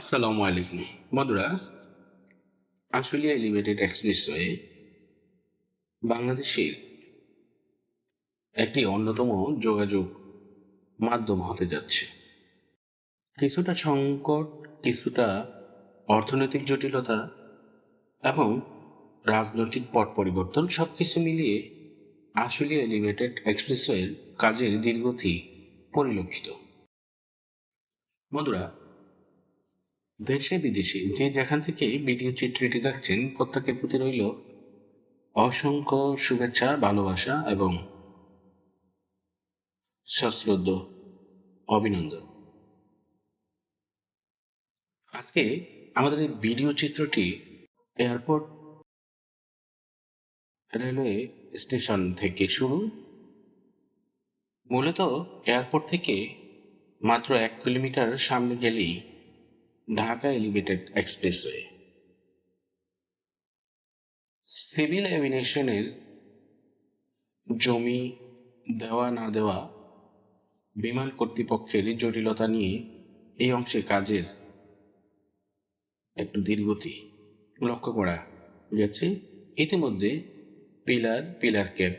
আসসালামু আলাইকুম। বন্ধুরা আশুলিয়া এলিভেটেড এক্সপ্রেসওয়ে বাংলাদেশের একটি অন্যতম যোগাযোগ মাধ্যম হতে যাচ্ছে। কিছুটা সংকট, কিছুটা অর্থনৈতিক জটিলতা এবং রাজনৈতিক পট পরিবর্তন সব কিছু মিলিয়ে আশুলিয়া এলিভেটেড এক্সপ্রেসওয়ের কাজের দীর্ঘতি পরিলক্ষিত। বন্ধুরা দেশে বিদেশে যে যেখান থেকে ভিডিও চিত্রটি দেখছেন, প্রত্যেকের প্রতি রইল অসংখ্য শুভেচ্ছা, ভালোবাসা এবং সশ্রদ্ধ অভিনন্দন। আজকে আমাদের এই ভিডিও চিত্রটি এয়ারপোর্ট রেলওয়ে স্টেশন থেকে শুরু। মূলত এয়ারপোর্ট থেকে মাত্র এক কিলোমিটার সামনে গেলেই ঢাকা এলিভেটেড এক্সপ্রেসওয়ে সিভিল এভিনেশনের জমি দেওয়া না দেওয়া বিমান কর্তৃপক্ষের জটিলতা নিয়ে এই অংশে কাজের একটু দীর্ঘতি লক্ষ্য করা গেছে। ইতিমধ্যে পিলার পিলার ক্যাপ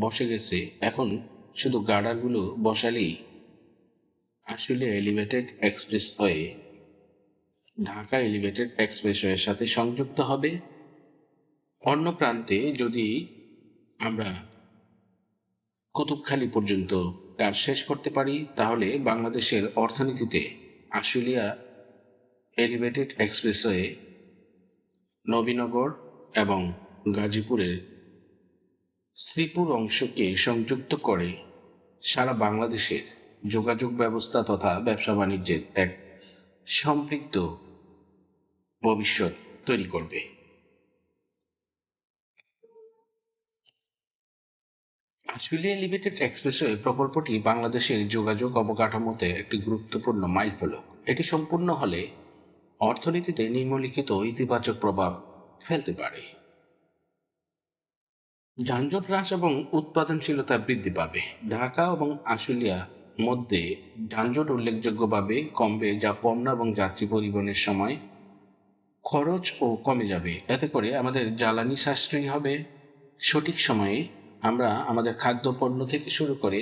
বসে গেছে। এখন শুধু গার্ডারগুলো বসালেই আসলে এলিভেটেড এক্সপ্রেস হয়ে ঢাকা এলিভেটেড এক্সপ্রেসওয়ের সাথে সংযুক্ত হবে। অন্য প্রান্তে যদি আমরা কুতুবখালী পর্যন্ত কাজ শেষ করতে পারি, তাহলে বাংলাদেশের অর্থনীতিতে আশুলিয়া এলিভেটেড এক্সপ্রেসওয়ে নবীনগর এবং গাজীপুরের শ্রীপুর অংশকে সংযুক্ত করে সারা বাংলাদেশের যোগাযোগ ব্যবস্থা তথা ব্যবসা বাণিজ্যের এক সম্পৃক্ত ভবিষ্যৎ তৈরি করবে। আশুলিয়া লিমিটেড এক্সপ্রেসওয়ে প্রকল্পটি বাংলাদেশের যোগাযোগ অবকাঠামোতে একটি গুরুত্বপূর্ণ মাইলফলক। এটি সম্পূর্ণ হলে অর্থনীতিতে নিম্নলিখিত ইতিবাচক প্রভাব ফেলতে পারে। যানজট হ্রাস এবং উৎপাদনশীলতা বৃদ্ধি পাবে। ঢাকা এবং আশুলিয়া মধ্যে যানজট উল্লেখযোগ্যভাবে কমবে, যা পণ্য এবং যাত্রী পরিবহনের সময় খরচ ও কমে যাবে। এতে করে আমাদের জ্বালানি সাশ্রয়ী হবে। সঠিক সময়ে আমরা আমাদের খাদ্যপণ্য থেকে শুরু করে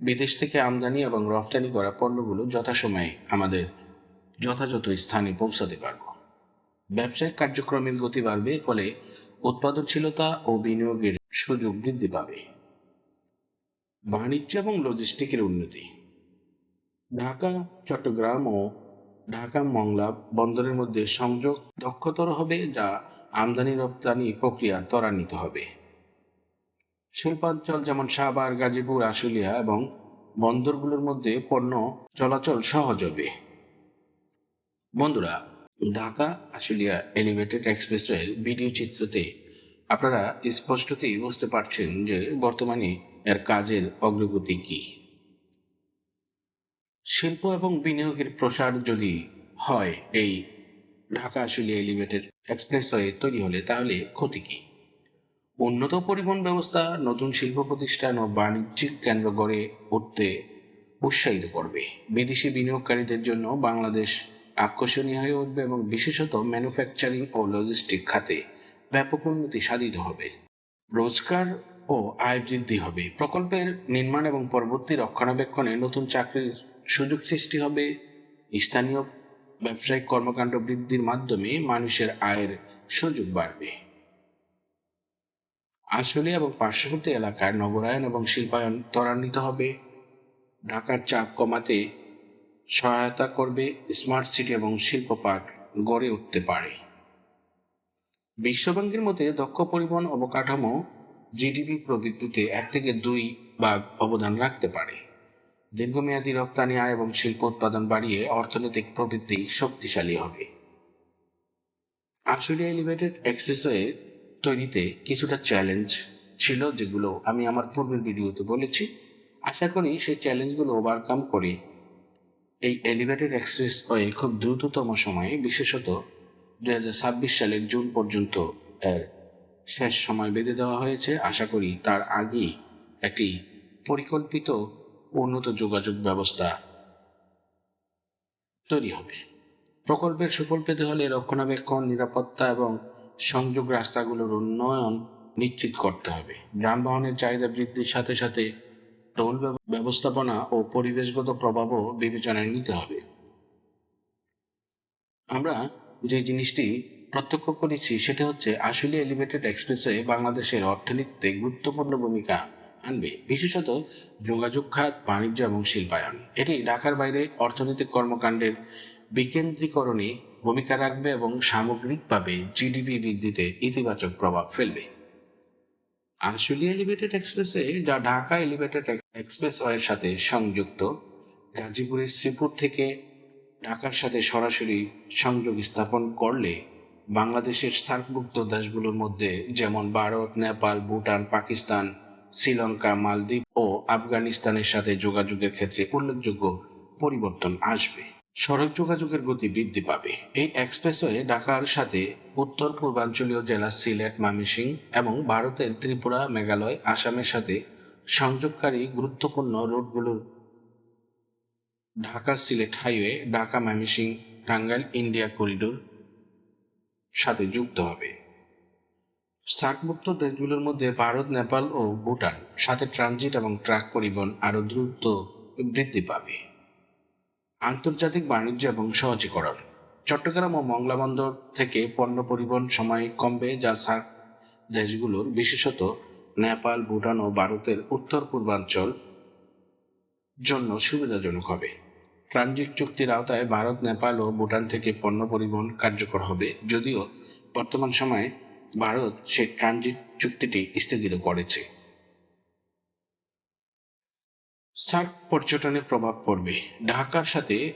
বিদেশ থেকে আমদানি এবং রপ্তানি করা পণ্যগুলো যথাসময়ে আমাদের যথাযথ স্থানে পৌঁছাতে পারব। ব্যবসায়িক কার্যক্রমের গতি বাড়বে, ফলে উৎপাদনশীলতা ও বিনিয়োগের সুযোগ বৃদ্ধি পাবে। বাণিজ্য এবং লজিস্টিকের উন্নতি। ঢাকা, চট্টগ্রাম ও ঢাকা মংলা বন্দরের মধ্যে সংযোগ দক্ষতর হবে যা আমদানি, রপ্তানি প্রক্রিয়া ত্বরান্বিত হবে। শিল্পাঞ্চল যেমন সাভার, গাজীপুর, আশুলিয়া এবং বন্দরগুলোর মধ্যে পণ্য চলাচল সহজ হবে। বন্ধুরা, ঢাকা, আশুলিয়া এলিভেটেড এক্সপ্রেসওয়ের ভিডিও চিত্রতে আপনারা স্পষ্টতই বুঝতে পারছেন যে বর্তমানে এর কাজের অগ্রগতি কি। শিল্প এবং বিনিয়োগের প্রসার যদি হয় এই ঢাকা আশুলিয়া এলিভেটেড এক্সপ্রেসওয়ে তৈরি হলে তাহলে ক্ষতি কি? উন্নত পরিবহন ব্যবস্থা, নতুন শিল্প প্রতিষ্ঠান ও বাণিজ্যিক কেন্দ্র গড়ে উঠতে উৎসাহিত করবে। বিদেশি বিনিয়োগকারীদের জন্য বাংলাদেশ আকর্ষণীয় হয়ে উঠবে এবং বিশেষত ম্যানুফ্যাকচারিং ও লজিস্টিক খাতে ব্যাপক উন্নতি সাধিত হবে। রোজগার ও আয় বৃদ্ধি হবে। প্রকল্পের নির্মাণ এবং পরবর্তী রক্ষণাবেক্ষণে নতুন চাকরির সুযোগ সৃষ্টি হবে। স্থানীয় ব্যবসায়িক কর্মকাণ্ড বৃদ্ধির মাধ্যমে মানুষের আয়ের সুযোগ বাড়বে। আসলে এবং পার্শ্ববর্তী এলাকার নগরায়ন এবং শিল্পায়ন ত্বরান্বিত হবে। ঢাকার চাপ কমাতে সহায়তা করবে স্মার্ট সিটি এবং শিল্প পার্ক গড়ে উঠতে পারে। বিশ্বব্যাংকের মতে দক্ষ পরিবহন অবকাঠামো, জিডিপি প্রবৃদ্ধিতে এক থেকে দুই ভাগ অবদান রাখতে পারে। দীর্ঘমেয়াদী রপ্তানি আয় এবং শিল্প উৎপাদন বাড়িয়ে অর্থনৈতিক প্রবৃদ্ধি শক্তিশালী হবে। আশুলিয়া এলিভেটেড এক্সপ্রেসওয়ে তৈরিতে কিছুটা চ্যালেঞ্জ ছিল, যেগুলো আমি আমার পূর্বের ভিডিওতে বলেছি। আশা করি সেই চ্যালেঞ্জগুলো ওভারকাম করে এই এলিভেটেড এক্সপ্রেসওয়ে খুব দ্রুততম সময়ে, বিশেষত দু হাজার ছাব্বিশ সালের জুন পর্যন্ত এর শেষ সময় বেঁধে দেওয়া হয়েছে। আশা করি তার আগেই একটি পরিকল্পিত উন্নত যোগাযোগ ব্যবস্থা তৈরি হবে। প্রকল্পের সুফল পেতে হলে রক্ষণাবেক্ষণ, নিরাপত্তা এবং সংযোগ রাস্তাগুলোর উন্নয়ন নিশ্চিত করতে হবে। যানবাহনের চাহিদা বৃদ্ধির সাথে সাথে টোল ব্যবস্থাপনা ও পরিবেশগত প্রভাবও বিবেচনায় নিতে হবে। আমরা যে জিনিসটি প্রত্যক্ষ করেছি সেটা হচ্ছে আসলে এলিভেটেড এক্সপ্রেসওয়ে বাংলাদেশের অর্থনীতিতে গুরুত্বপূর্ণ ভূমিকা আনবে। বিশেষত যোগাযোগ খাত, বাণিজ্য এবং শিল্পায়ন। এটি ঢাকার বাইরে অর্থনৈতিক কর্মকাণ্ডের বিকেন্দ্রীকরণে ভূমিকা রাখবে এবং সামগ্রিকভাবে জিডিপি বৃদ্ধিতে ইতিবাচক প্রভাব ফেলবে। আশুলিয়া এলিভেটেড এক্সপ্রেসে যা ঢাকা এলিভেটেড এক্সপ্রেসওয়ের সাথে সংযুক্ত, গাজীপুরের শ্রীপুর থেকে ঢাকার সাথে সরাসরি সংযোগ স্থাপন করলে বাংলাদেশের সার্কভুক্ত দেশগুলোর মধ্যে যেমন ভারত, নেপাল, ভুটান, পাকিস্তান শ্রীলঙ্কা, মালদ্বীপ ও আফগানিস্তানের সাথে যোগাযোগের ক্ষেত্রে উল্লেখযোগ্য পরিবর্তন আসবে। সড়ক যোগাযোগের গতি বৃদ্ধি পাবে। এই এক্সপ্রেসওয়ে ঢাকার সাথে উত্তর পূর্বাঞ্চলীয় জেলা সিলেট, ময়মনসিংহ এবং ভারতের ত্রিপুরা, মেঘালয়, আসামের সাথে সংযোগকারী গুরুত্বপূর্ণ রুটগুলোর Dhaka Sylhet highway, Dhaka, Mymensingh, Tangail, India corridor সাথে যুক্ত হবে। সার্কভুক্ত দেশগুলোর মধ্যে ভারত, নেপাল ও ভুটান সাথে ট্রানজিট এবং ট্রাক পরিবহন আরও দ্রুত বৃদ্ধি পাবে। আন্তর্জাতিক বাণিজ্য এবং সহজীকরণ। চট্টগ্রাম ও মংলা বন্দর থেকে পণ্য পরিবহন সময় কমবে, যা সার্ক দেশগুলোর, বিশেষত নেপাল, ভুটান ও ভারতের উত্তর পূর্বাঞ্চল জন্য সুবিধাজনক হবে। ট্রানজিট চুক্তির আওতায় ভারত, নেপাল ও ভুটান থেকে পণ্য পরিবহন কার্যকর হবে, যদিও বর্তমান সময়ে ভারত সে ট্রানজিট চুক্তিটি স্থগিত করেছে। সার্ক পর্যটনের প্রভাব পড়বে। ঢাকার সাথে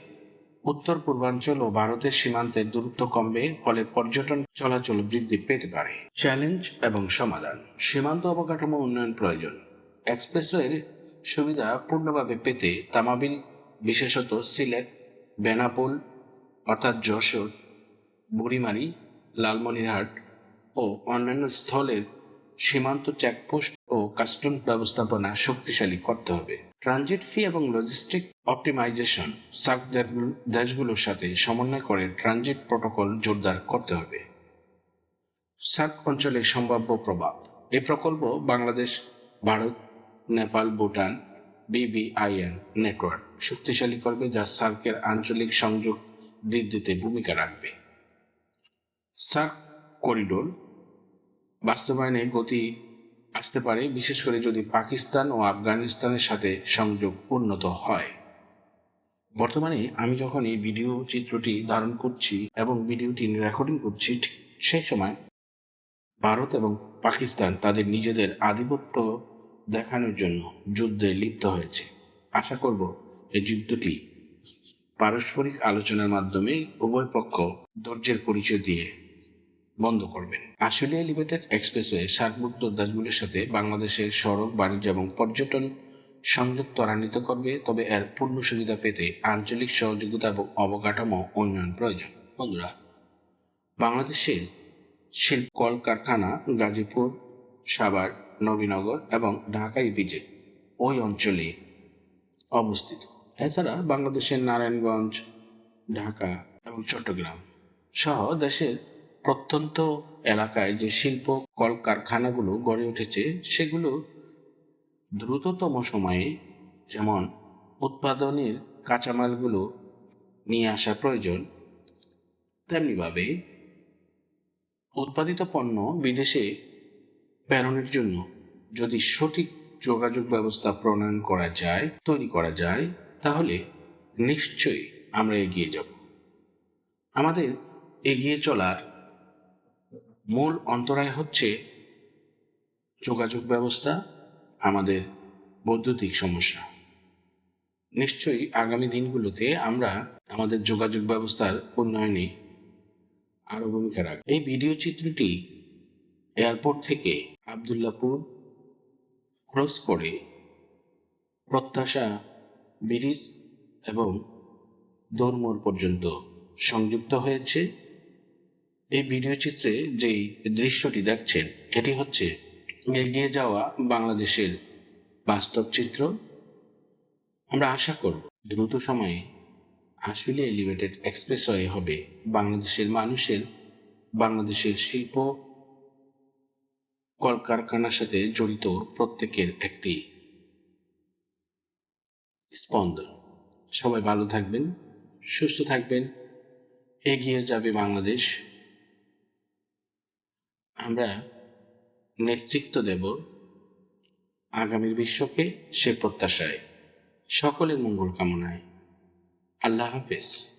উত্তর পূর্বাঞ্চল ও ভারতের সীমান্তের দূরত্ব কমবে, ফলে পর্যটন চলাচল বৃদ্ধি পেতে পারে। চ্যালেঞ্জ এবং সমাধান। সীমান্ত অবকাঠামো উন্নয়ন প্রয়োজন। এক্সপ্রেসওয়ের সুবিধা পূর্ণভাবে পেতে তামাবিল, বিশেষত সিলেট, বেনাপোল, অর্থাৎ যশোর, বুড়িমারি, লালমনিরহাট ও অন্যান্য স্থলের সীমান্ত চেকপোস্ট ও কাস্টম ব্যবস্থাপনা শক্তিশালী করতে হবে। ট্রানজিট ফি এবং লজিস্টিক অপটিমাইজেশন দেশগুলোর সাথে সমন্বয় করে ট্রানজিট প্রোটোকল জোরদার করতে হবে। সার্ক অঞ্চলের সম্ভাব্য প্রভাব। এই প্রকল্প বাংলাদেশ, ভারত, নেপাল, ভুটান, বিবিআইএন নেটওয়ার্ক শক্তিশালী করবে যা সার্কের আঞ্চলিক সংযোগ বৃদ্ধিতে ভূমিকা রাখবে। সার্ক করিডোর বাস্তবায়নে গতি আসতে পারে, বিশেষ করে যদি পাকিস্তান ও আফগানিস্তানের সাথে সংযোগ উন্নত হয়। বর্তমানে আমি যখন এই ভিডিও চিত্রটি ধারণ করছি এবং ভিডিওটি রেকর্ডিং করছি সেই সময় ভারত এবং পাকিস্তান তাদের নিজেদের আধিপত্য দেখানোর জন্য যুদ্ধে লিপ্ত হয়েছে। আশা করব এই যুদ্ধটি পারস্পরিক আলোচনার মাধ্যমে উভয় পক্ষ ধৈর্যের পরিচয় দিয়ে বন্ধ করবেন। আশুলিয়া লিমিটেড এক্সপ্রেসওয়ে সার্কভুক্ত দেশগুলির সাথে বাংলাদেশের সড়ক, বাণিজ্য এবং পর্যটন সংযোগ ত্বরান্বিত করবে, তবে এর পূর্ণ সুবিধা পেতে আঞ্চলিক সহযোগিতা এবং অবকাঠামো উন্নয়ন প্রয়োজন। বন্ধুরা, বাংলাদেশের শিল্প কলকারখানা, গাজীপুর, সাভার, নবীনগর এবং ঢাকা ইপিজে ওই অঞ্চলে অবস্থিত। এছাড়া বাংলাদেশের নারায়ণগঞ্জ, ঢাকা এবং চট্টগ্রাম সহ দেশের প্রত্যন্ত এলাকায় যে শিল্প, কলকারখানাগুলো গড়ে উঠেছে, সেগুলো দ্রুততম সময়ে যেমন উৎপাদনের কাঁচামালগুলো নিয়ে আসা প্রয়োজন, তেমনিভাবে উৎপাদিত পণ্য বিদেশে প্রেরণের জন্য যদি সঠিক যোগাযোগ ব্যবস্থা প্রণয়ন করা যায়, তৈরি করা যায়, তাহলে নিশ্চয়ই আমরা এগিয়ে যাব। আমাদের এগিয়ে চলার মূল অন্তরায় হচ্ছে যোগাযোগ ব্যবস্থা, আমাদের বৈদ্যুতিক সমস্যা। নিশ্চয়ই আগামী দিনগুলোতে আমরা আমাদের যোগাযোগ ব্যবস্থার উন্নয়নে আরও ভূমিকা রাখব। এই ভিডিও চিত্রটি এয়ারপোর্ট থেকে আবদুল্লাপুর ক্রস করে প্রত্যাশা ব্রিজ এবং দৌড়মোড় পর্যন্ত সংযুক্ত হয়েছে। এই ভিডিও চিত্রে যেই দৃশ্যটি দেখছেন, এটি হচ্ছে এগিয়ে যাওয়া বাংলাদেশের বাস্তব চিত্র। আমরা আশা করব দ্রুত সময়ে আসলে এলিভেটেড এক্সপ্রেসওয়ে হবে বাংলাদেশের মানুষের, বাংলাদেশের শিল্প কলকারখানার সাথে জড়িত প্রত্যেকের একটি স্পন্দন। সবাই ভালো থাকবেন, সুস্থ থাকবেন, এগিয়ে যাবে বাংলাদেশ। আমরা নেতৃত্ব দেব আগামীর বিশ্বকে সে প্রত্যাশায়। সকলের মঙ্গল কামনায়। আল্লাহ হাফেজ।